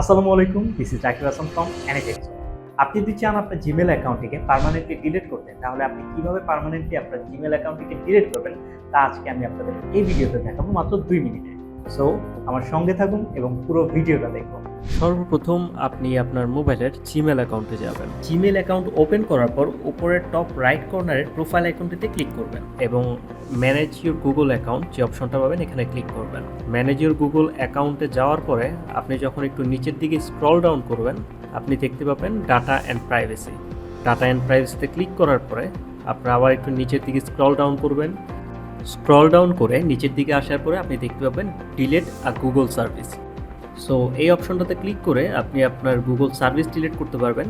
আসসালামু আলাইকুম this is Zakir Hasan from Anitex আপনি যদি চান আপনার জিমেল অ্যাকাউন্টটিকে পারমানেন্টলি ডিলিট করতে, তাহলে আপনি কীভাবে পারমানেন্টলি আপনার জিমেল অ্যাকাউন্টটিকে ডিলিট করবেন, তা আজকে আমি আপনাদের এই ভিডিওতে দেখাবো মাত্র দুই মিনিটে। সো আমার সঙ্গে থাকুন এবং পুরো ভিডিওটা দেখুন। সর্বপ্রথম আপনি আপনার মোবাইলের জিমেল অ্যাকাউন্টে যাবেন। জিমেল অ্যাকাউন্ট ওপেন করার পর উপরের টপ রাইট কর্নারের প্রোফাইল অ্যাকাউন্টটিতে ক্লিক করবেন এবং ম্যানেজ ইউর গুগল অ্যাকাউন্ট যে অপশনটা পাবেন এখানে ক্লিক করবেন। ম্যানেজ ইউর গুগল অ্যাকাউন্টে যাওয়ার পরে আপনি যখন একটু নিচের দিকে স্ক্রল ডাউন করবেন, আপনি দেখতে পাবেন data and privacy data and প্রাইভেসিতে click করার পরে আপনারা আবার একটু নিচের দিকে স্ক্রল ডাউন করবেন। স্ক্রল ডাউন করে নিচের দিকে আসার পরে আপনি দেখতে পাবেন delete a Google service so এই অপশনটাতে ক্লিক করে আপনি আপনার গুগল সার্ভিস ডিলেট করতে পারবেন।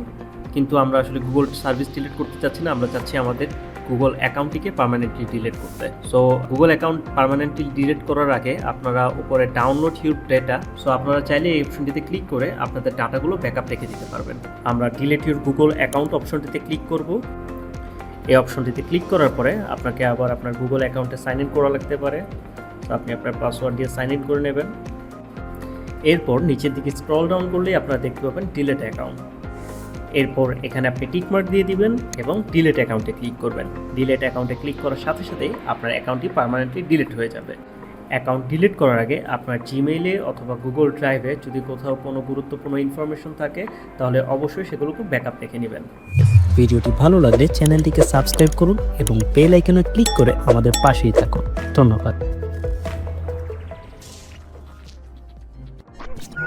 কিন্তু আমরা আসলে গুগল সার্ভিস ডিলেট করতে চাচ্ছি না, আমরা চাচ্ছি আমাদের গুগল অ্যাকাউন্টটিকে পার্মানেন্টলি ডিলেট করতে। So Google account permanently delete করার আগে আপনারা উপরে ডাউনলোড ইউর ডেটা সো আপনারা চাইলে এই অপশনটিতে ক্লিক করে আপনাদের ডাটাগুলো ব্যাকআপ রেখে দিতে পারবেন। আমরা ডিলেট ইউর গুগল অ্যাকাউন্ট অপশনটিতে ক্লিক করব। এই অপশনটিতে ক্লিক করার পরে আপনাকে আবার আপনার গুগল অ্যাকাউন্টে সাইন ইন করা লাগতে পারে। তো আপনি আপনার পাসওয়ার্ড দিয়ে সাইন ইন করে নেবেন। এরপর নিচের দিকে স্ক্রল ডাউন করলেই আপনারা দেখতে পাবেন ডিলেট অ্যাকাউন্ট এরপর এখানে আপনি টিকমার্ক দিয়ে দিবেন এবং ডিলেট অ্যাকাউন্টে ক্লিক করবেন। ডিলেট অ্যাকাউন্টে ক্লিক করার সাথে সাথেই আপনার অ্যাকাউন্টটি পার্মানেন্টলি ডিলিট হয়ে যাবে। অ্যাকাউন্ট ডিলিট করার আগে আপনার জিমেইলে অথবা গুগল ড্রাইভে যদি কোথাও কোনো গুরুত্বপূর্ণ ইনফরমেশন থাকে, তাহলে অবশ্যই সেগুলোকে ব্যাকআপ রেখে নেবেন। ভিডিওটি ভালো লাগলে চ্যানেলটিকে সাবস্ক্রাইব করুন এবং বেল আইকনে ক্লিক করে আমাদের পাশেই থাকুন। ধন্যবাদ।